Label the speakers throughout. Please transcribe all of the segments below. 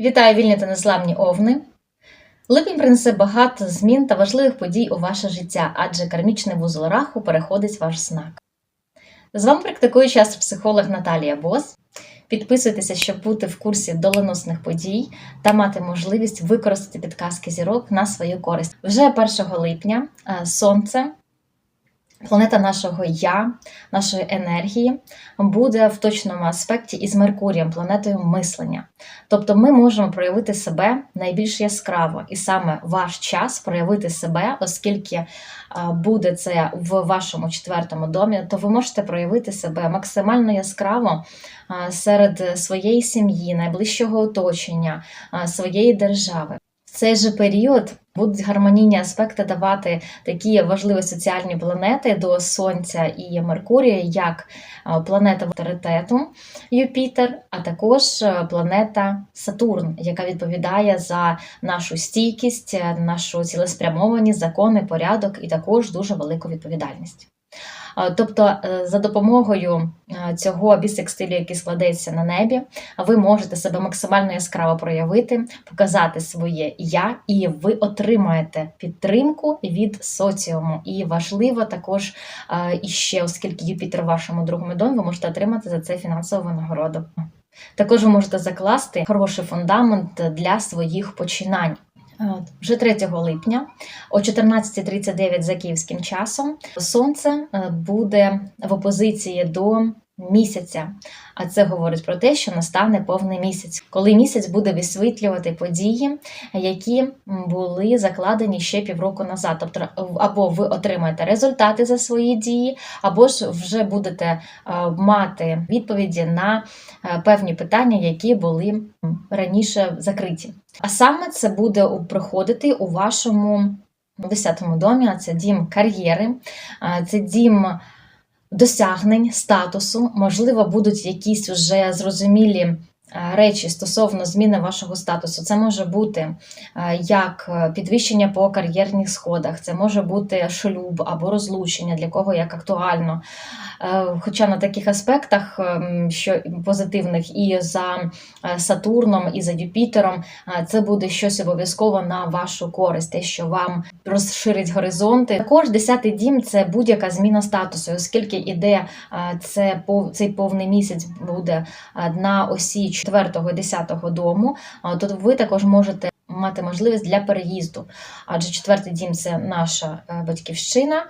Speaker 1: Вітаю вільні та незламні овни! Липень принесе багато змін та важливих подій у ваше життя, адже кармічний вузол раху переходить ваш знак. З вами практикуючий астропсихолог Наталія Бос. Підписуйтеся, щоб бути в курсі доленосних подій та мати можливість використати підказки зірок на свою користь. Вже 1 липня е, Сонце, планета нашого Я, нашої енергії, буде в точному аспекті із Меркурієм, планетою мислення. Тобто ми можемо проявити себе найбільш яскраво, і саме ваш час проявити себе, оскільки буде це в вашому четвертому домі, то ви можете проявити себе максимально яскраво серед своєї сім'ї, найближчого оточення, своєї держави. Цей же період будуть гармонійні аспекти давати такі важливі соціальні планети до Сонця і Меркурія, як планета авторитету Юпітер, а також е, планета Сатурн, яка відповідає за нашу стійкість, е, нашу цілеспрямованість, закони, порядок і також дуже велику відповідальність. А, Тобто, е, за допомогою е, цього бісекстилю, який складеться на небі, ви можете себе максимально яскраво проявити, показати своє я, і ви отримаєте підтримку від соціуму. І важливо також е, іще, оскільки Юпітер в вашому другому домі, ви можете отримати за це фінансову винагороду. Також ви можете закласти хороший фундамент для своїх починань. Вже 3 липня о 14.39 за київським часом. Сонце е, буде в опозиції до місяця. А це говорить про те, що настане повний місяць, коли місяць буде висвітлювати події, які були закладені ще півроку назад. Тобто, або ви отримаєте результати за свої дії, або ж вже будете е, мати відповіді на е, певні питання, які були раніше закриті. А саме це буде проходити у вашому 10-му домі, а це дім кар'єри, це дім досягнень, статусу, можливо, будуть якісь вже зрозумілі речі стосовно зміни вашого статусу. Це може бути е, як підвищення по кар'єрних сходах, це може бути шлюб або розлучення, для кого як актуально. Е, Хоча на таких аспектах, ем, що позитивних, і за е, Сатурном, і за Юпітером, е, це буде щось обов'язково на вашу користь, те, що вам розширить горизонти. Також 10-й дім це будь-яка зміна статусу, оскільки іде е, це цей повний місяць буде е, на осі 4-го і 10-го дому, то ви також можете. Мати можливість для переїзду, адже четвертий дім це наша е, батьківщина,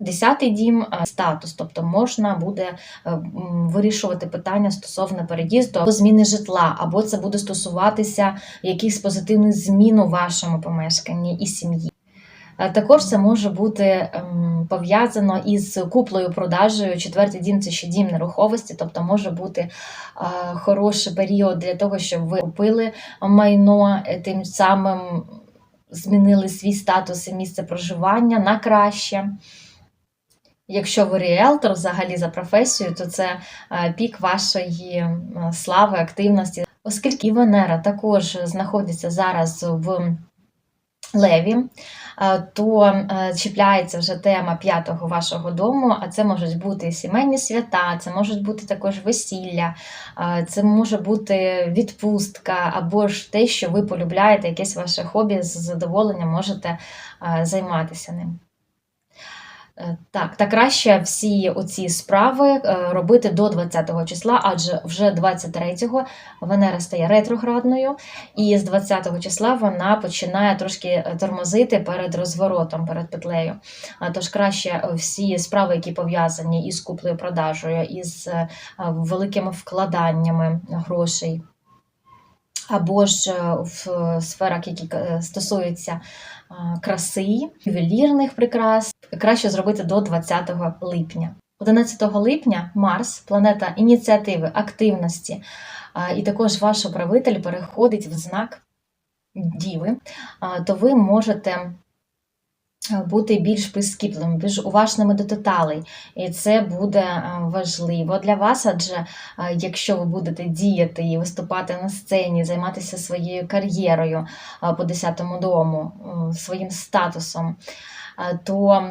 Speaker 1: Десятий дім статус, тобто можна буде е, вирішувати питання стосовно переїзду або зміни житла, або це буде стосуватися якихось позитивних змін у вашому помешканні і сім'ї. Е, Також це може бути ем, пов'язано із куплею продажею. Четвертий дім це ще дім нерухомості, тобто може бути е, хороший період для того, щоб ви купили майно, е, тим самим змінили свій статус і місце проживання на краще. Якщо ви ріелтор взагалі за професією, то це пік вашої слави, активності. Оскільки Венера також знаходиться зараз в Леві, то е, чіпляється вже тема п'ятого вашого дому, а це можуть бути сімейні свята, це можуть бути також весілля, е, це може бути відпустка, або ж те, що ви полюбляєте, якесь ваше хобі, з задоволенням можете е, займатися ним. Е, Так, та краще всі оці справи е, робити до 20-го числа, адже вже 23-го Венера стає ретроградною, і з 20-го числа вона починає трошки е, тормозити перед розворотом, перед петлею. Тож краще всі справи, які пов'язані із куплею продажею, із великими вкладаннями грошей. Або ж в сферах, які стосуються краси, ювелірних прикрас, краще зробити до 20 липня. 11 липня Марс, планета ініціативи, активності, і також ваш управитель переходить в знак Діви, то ви можете бути більш прискіпливими, більш уважними до деталей. І це буде е, важливо для вас, адже е, якщо ви будете діяти і виступати на сцені, займатися своєю кар'єрою е, по 10-му дому, своїм статусом, то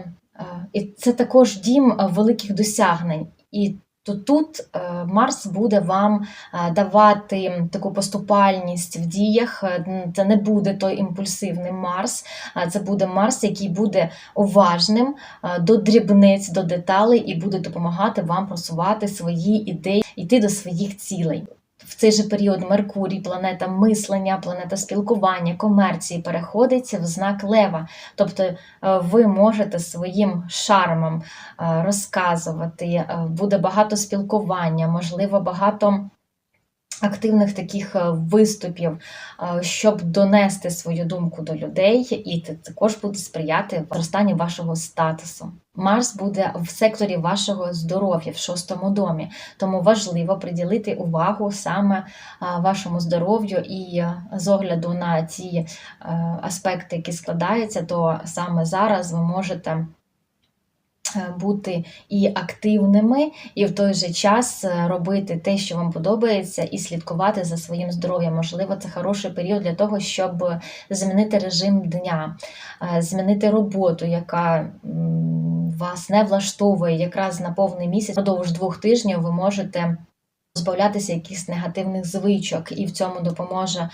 Speaker 1: і це також дім великих досягнень. І то тут е, Марс буде вам е, давати таку поступальність в діях. Е, Це не буде той імпульсивний Марс, а це буде Марс, який буде уважним до дрібниць, до деталей і буде допомагати вам просувати свої ідеї, йти до своїх цілей. В цей же період Меркурій, планета мислення, планета спілкування, комерції переходить в знак Лева. Тобто е, ви можете своїм шармом е, розказувати, е, буде багато спілкування, можливо, багато. Активних таких е, виступів, е, щоб донести свою думку до людей, і це також буде сприяти зростанню вашого статусу. Марс буде в секторі вашого здоров'я в шостому домі, тому важливо приділити увагу саме е, вашому здоров'ю і з огляду на е, аспекти, які складаються, то саме зараз ви можете. Е, Бути і активними, і в той же час е, робити те, що вам подобається, і слідкувати за своїм здоров'ям. Можливо, це хороший період для того, щоб змінити режим дня, е, змінити роботу, яка вас не влаштовує. Якраз на повний місяць впродовж двох тижнів ви можете. Позбавлятися якихось негативних звичок, і в цьому допоможе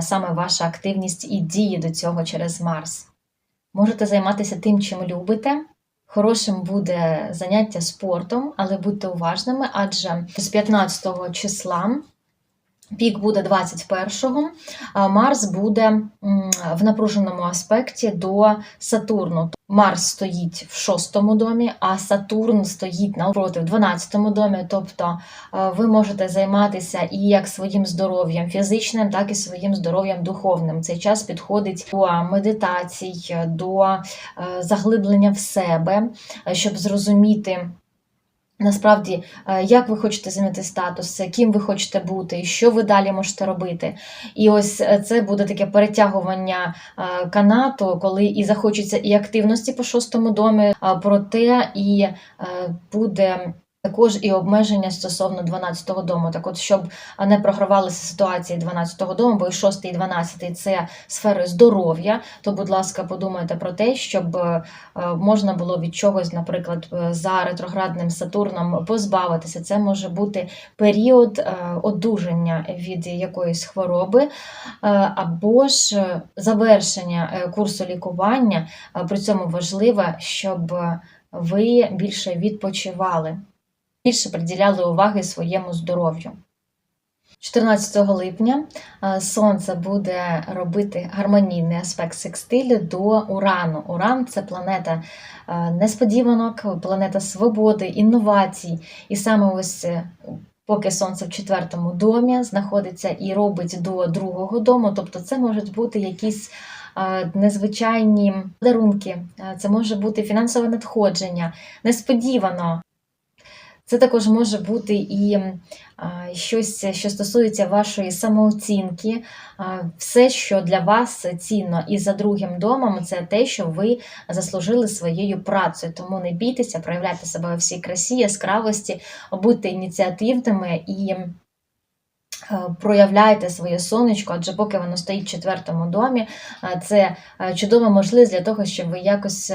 Speaker 1: саме ваша активність і дії до цього через Марс. Можете займатися тим, чим любите. Хорошим буде заняття спортом, але будьте уважними, адже з 15 числа пік буде 21-го, а Марс буде в напруженому аспекті до Сатурну. Марс стоїть в шостому домі, а Сатурн стоїть навпроти в 12-му домі. Тобто ви можете займатися і як своїм здоров'ям фізичним, так і своїм здоров'ям духовним. Цей час підходить до медитацій, до е, заглиблення в себе, щоб зрозуміти. Насправді, е, як ви хочете змінити статус, ким ви хочете бути, що ви далі можете робити. І ось е, це буде таке перетягування е, канату, коли і захочеться і активності по шостому домі, проте і е, буде. Також і обмеження стосовно 12-го дому. Так от, щоб не програвалися ситуації 12-го дому, бо і 6 і 12 це сфери здоров'я, то, будь ласка, подумайте про те, щоб е, можна було від чогось, наприклад, е, за ретроградним Сатурном позбавитися. Це може бути період е, одужання від якоїсь хвороби, або ж завершення курсу лікування. При цьому важливо, щоб ви більше відпочивали більше приділяли уваги своєму здоров'ю. 14 липня е, Сонце буде робити гармонійний аспект секстилю до Урану. Уран це планета е, несподіванок, планета свободи, інновацій. І саме ось е, поки Сонце в четвертому домі знаходиться і робить до другого дому, тобто це можуть бути якісь незвичайні подарунки, е, це може бути фінансове надходження, несподівано. Це також може бути і щось, що стосується вашої самооцінки, все, що для вас цінно. І за другим домом, це те, що ви заслужили своєю працею. Тому не бійтеся, проявляйте себе у всій красі, яскравості, будьте ініціативними і. Проявляйте своє сонечко, адже поки воно стоїть в четвертому домі, це чудова можливість для того, щоб ви якось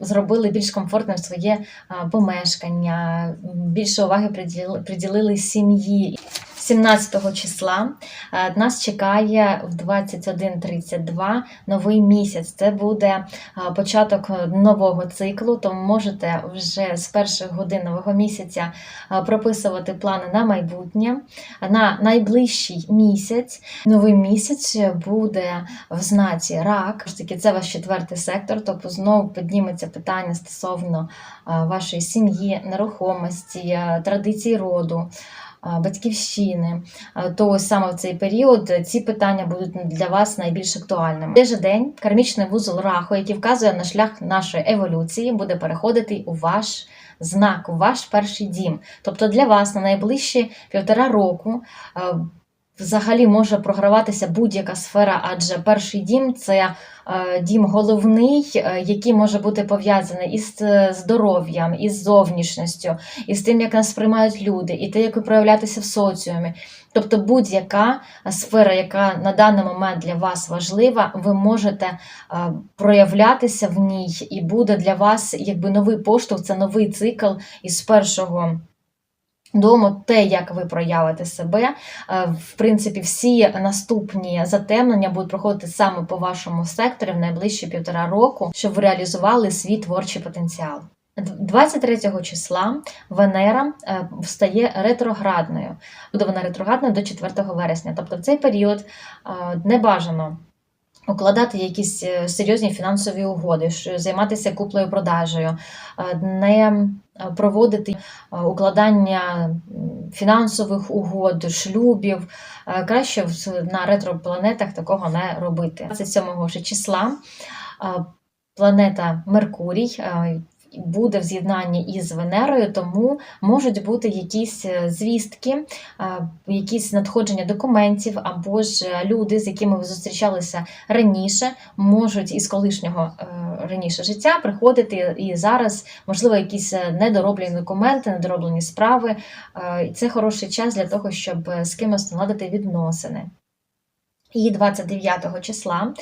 Speaker 1: зробили більш комфортним своє помешкання, більше уваги приділи, приділили сім'ї. 17 числа е, нас чекає в 21.32 новий місяць. Це буде початок нового циклу, тому можете вже з перших годин нового місяця прописувати плани на майбутнє. На найближчий місяць новий місяць буде в знаці рак. Таки, це ваш четвертий сектор, тобто знову підніметься питання стосовно вашої сім'ї, нерухомості, традицій роду. Батьківщини, то саме в цей період ці питання будуть для вас найбільш актуальними. Де же день кармічний вузол раху, який вказує на шлях нашої еволюції, буде переходити у ваш знак, ваш перший дім. Тобто для вас на найближчі півтора року а, взагалі може програватися будь-яка сфера, адже перший дім це е, дім головний, е, який може бути пов'язаний із е, здоров'ям, із зовнішністю, із тим, як нас сприймають люди, і те, як ви проявляєтеся в соціумі. Тобто будь-яка сфера, яка на даний момент для вас важлива, ви можете проявлятися в ній, і буде для вас якби новий поштовх, це новий цикл із першого Думаємо те, як ви проявите себе. Е, В принципі, всі наступні затемнення будуть проходити саме по вашому секторі в найближчі півтора року, щоб ви реалізували свій творчий потенціал. 23 числа Венера е, стає ретроградною. Буде вона ретроградною до 4 вересня. Тобто в цей період е, не бажано укладати якісь серйозні фінансові угоди, займатися куплею продажею, е, не проводити е, укладання фінансових угод, шлюбів. Е, Краще на ретропланетах такого не робити. 27 ж числа е, планета Меркурій е, буде в з'єднанні із Венерою, тому можуть бути якісь е, звістки, е, якісь надходження документів, або ж е, люди, з якими ви зустрічалися раніше, можуть із колишнього раніше життя приходити і зараз, можливо, якісь недороблені документи, недороблені справи. І це хороший час для того, щоб з кимось наладити відносини. І 29 числа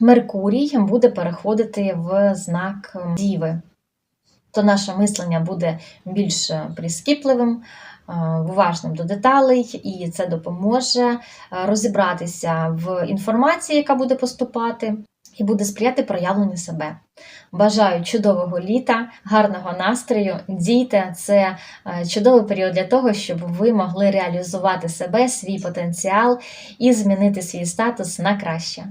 Speaker 1: Меркурій буде переходити в знак Діви. То наше мислення буде більш е, прискіпливим, е, уважним до деталей, і це допоможе е, розібратися в інформації, яка буде поступати, і буде сприяти проявленню себе. Бажаю чудового літа, гарного настрою. Дійте, це чудовий період для того, щоб ви могли реалізувати себе, свій потенціал і змінити свій статус на краще.